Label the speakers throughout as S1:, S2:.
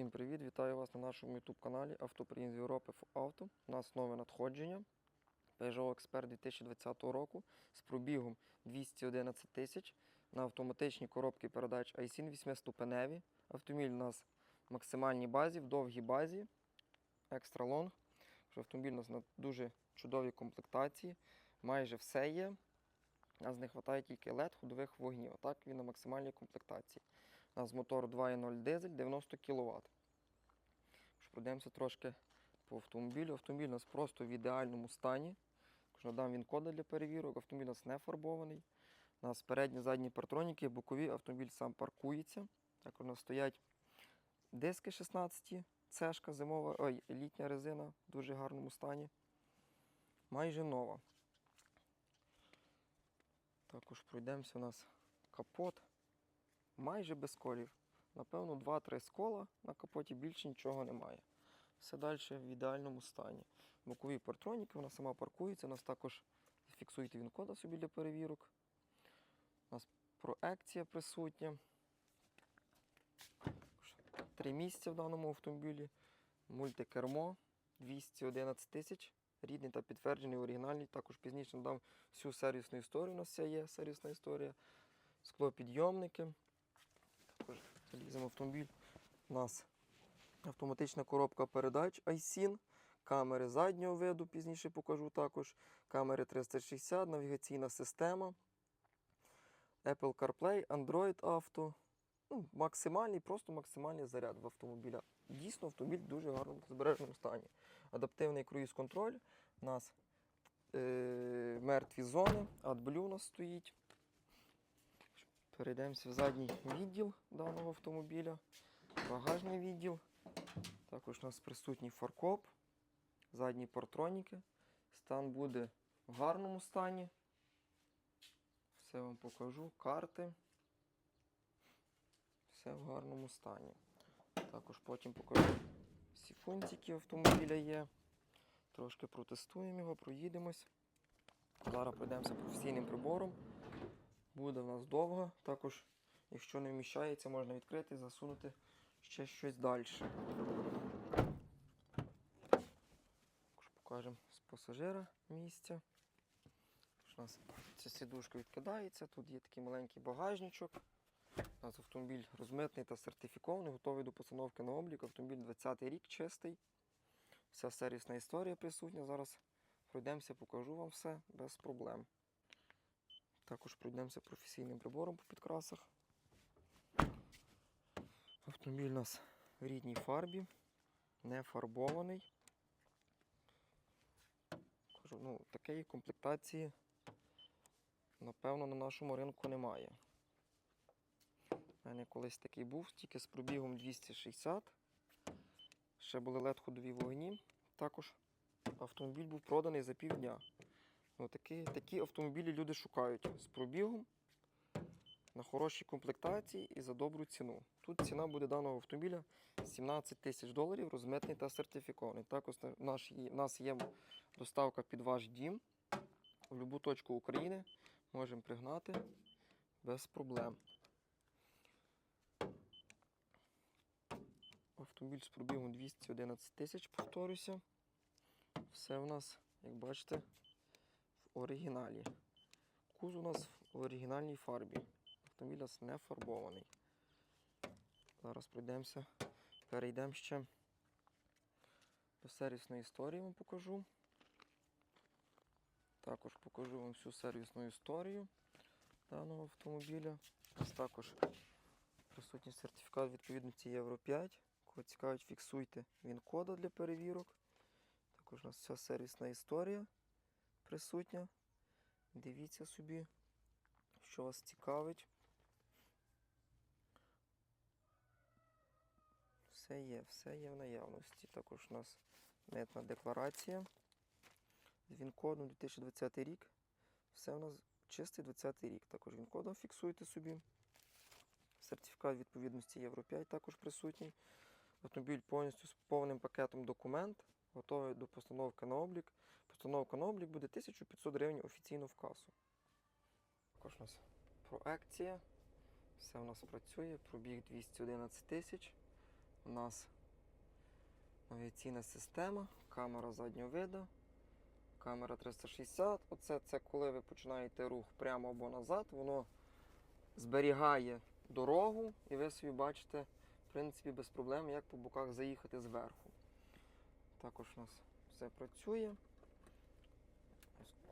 S1: Всім привіт! Вітаю вас на нашому YouTube каналі Автоприїзд з Європи Авто. У нас нове надходження. Peugeot Expert 2020 року з пробігом 211 тисяч на автоматичній коробці передач iSIN 8-ступеневі. Автомобіль у нас в максимальній базі, в довгій базі, екстра лонг. Автомобіль у нас на дуже чудовій комплектації. Майже все є. У нас не вистачає тільки LED ходових вогнів. Так він на максимальній комплектації. У нас мотор 2.0 дизель 90 кВт. Пройдемося трошки по автомобілю. Автомобіль у нас просто в ідеальному стані. Надам він коди для перевірок. Автомобіль у нас не фарбований. У нас передні, задні партроніки, бокові автомобіль сам паркується. Так у нас стоять диски 16, цешка зимова, ой, літня резина в дуже гарному стані. Майже нова. Також пройдемося у нас капот. Майже без колів. Напевно, 2-3 скола на капоті більше нічого немає. Все далі в ідеальному стані. Бокові партроніки, вона сама паркується. У нас також фіксуєте він кода собі для перевірок. У нас проекція присутня. Три місця в даному автомобілі. Мультикермо 211 тисяч. Рідний та підтверджений, оригінальний. Також пізніше надам всю сервісну історію. У нас вся є сервісна історія. Склопідйомники. Також автомобіль. У нас автоматична коробка передач iSIN, камери заднього виду, пізніше покажу також. Камери 360, навігаційна система, Apple CarPlay, Android Auto. Ну, максимальний, просто максимальний заряд в автомобіля. Дійсно, автомобіль в дуже гарному збереженому стані. Адаптивний круїз-контроль. У нас е- мертві зони, AdBlue у нас стоїть. Перейдемося в задній відділ даного автомобіля, багажний відділ. Також у нас присутній фаркоп, задні партроніки. Стан буде в гарному стані. Все вам покажу, карти. Все в гарному стані. Також потім покажу всі функції, автомобіля є. Трошки протестуємо його, проїдемось. Зараз пройдемося професійним прибором. Буде в нас довго. Також, якщо не вміщається, можна відкрити і засунути ще щось далі. Покажемо з пасажира місця. У нас ця сідушка відкидається, тут є такий маленький багажничок. У нас автомобіль розмитний та сертифікований, готовий до постановки на облік. Автомобіль 20 й рік чистий. Вся сервісна історія присутня. Зараз пройдемося, покажу вам все без проблем. Також пройдемося професійним прибором по підкрасах. Автомобіль у нас в рідній фарбі, не фарбований. Кажу, ну, такої комплектації, напевно, на нашому ринку немає. У мене колись такий був, тільки з пробігом 260. Ще були LED-ходові вогні. Також автомобіль був проданий за півдня. Ну, такі, такі автомобілі люди шукають з пробігом на хорошій комплектації і за добру ціну. Тут ціна буде даного автомобіля 17 тисяч доларів, розмитний та сертифікований. Також у нас є, доставка під ваш дім в будь-яку точку України. Можемо пригнати без проблем. Автомобіль з пробігом 211 тисяч, повторюся. Все в нас, як бачите, в оригіналі. Куз у нас в оригінальній фарбі. Автомобіль у нас не фарбований. Зараз пройдемося, перейдемо ще до сервісної історії вам покажу. Також покажу вам всю сервісну історію даного автомобіля. Ось також присутній сертифікат відповідності Євро 5. Кого цікавить, фіксуйте він кода для перевірок. Також у нас вся сервісна історія присутня. Дивіться собі, що вас цікавить. Все є, все є в наявності. Також у нас митна декларація з він-кодом 2020 рік. Все у нас чистий 20 рік. Також він-кодом фіксуйте собі. Сертифікат відповідності Євро 5 також присутній. Автомобіль повністю з повним пакетом документ, готовий до постановки на облік. Постановка на облік буде 1500 гривень офіційно в касу. Також у нас проекція. Все у нас працює, пробіг 211 тисяч. у нас навігаційна система, камера заднього виду, камера 360. Оце це коли ви починаєте рух прямо або назад, воно зберігає дорогу, і ви собі бачите, в принципі, без проблем, як по боках заїхати зверху. Також у нас все працює.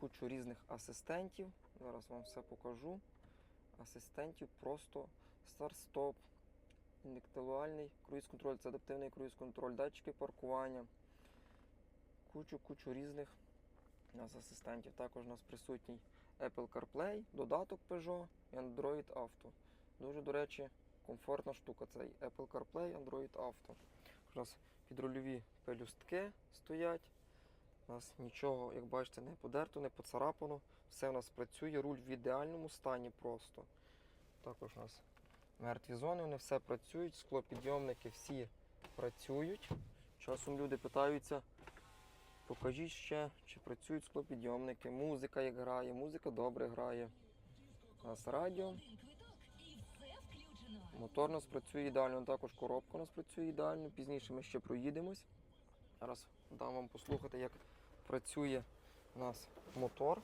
S1: Кучу різних асистентів. Зараз вам все покажу. Асистентів просто старт-стоп, інтелектуальний круїз-контроль, це адаптивний круїз-контроль, датчики паркування. Кучу-кучу різних у нас асистентів. Також у нас присутній Apple CarPlay, додаток Peugeot і Android Auto. Дуже, до речі, комфортна штука цей Apple CarPlay, Android Auto. Нас підрульові пелюстки стоять. У нас нічого, як бачите, не подерто, не поцарапано. Все у нас працює, руль в ідеальному стані просто. Також у нас мертві зони, вони все працюють, склопідйомники всі працюють. Часом люди питаються, покажіть ще, чи працюють склопідйомники, музика як грає, музика добре грає. У нас радіо. Мотор у нас працює ідеально, також коробка у нас працює ідеально. Пізніше ми ще проїдемось. Зараз дам вам послухати, як працює у нас мотор.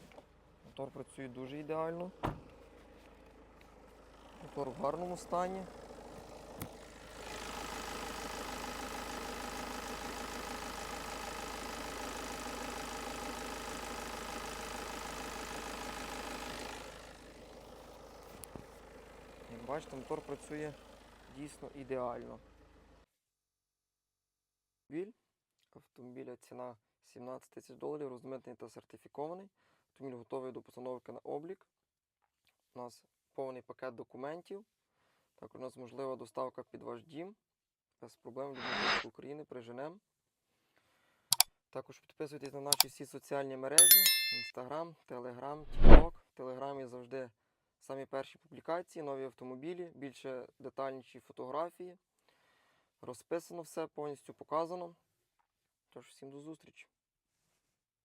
S1: Мотор працює дуже ідеально. Мотор в гарному стані. Бачите, мотор працює дійсно ідеально. Автомобіль. Автомобіля ціна 17 тисяч доларів, розмитний та сертифікований. Автомобіль готовий до постановки на облік. У нас повний пакет документів. Також у нас можлива доставка під ваш дім. Без проблем в України приженемо. Також підписуйтесь на наші всі соціальні мережі: Instagram, Telegram, TikTok. В Телеграмі завжди самі перші публікації, нові автомобілі, більше детальніші фотографії. Розписано все, повністю показано. Тож всім до зустрічі!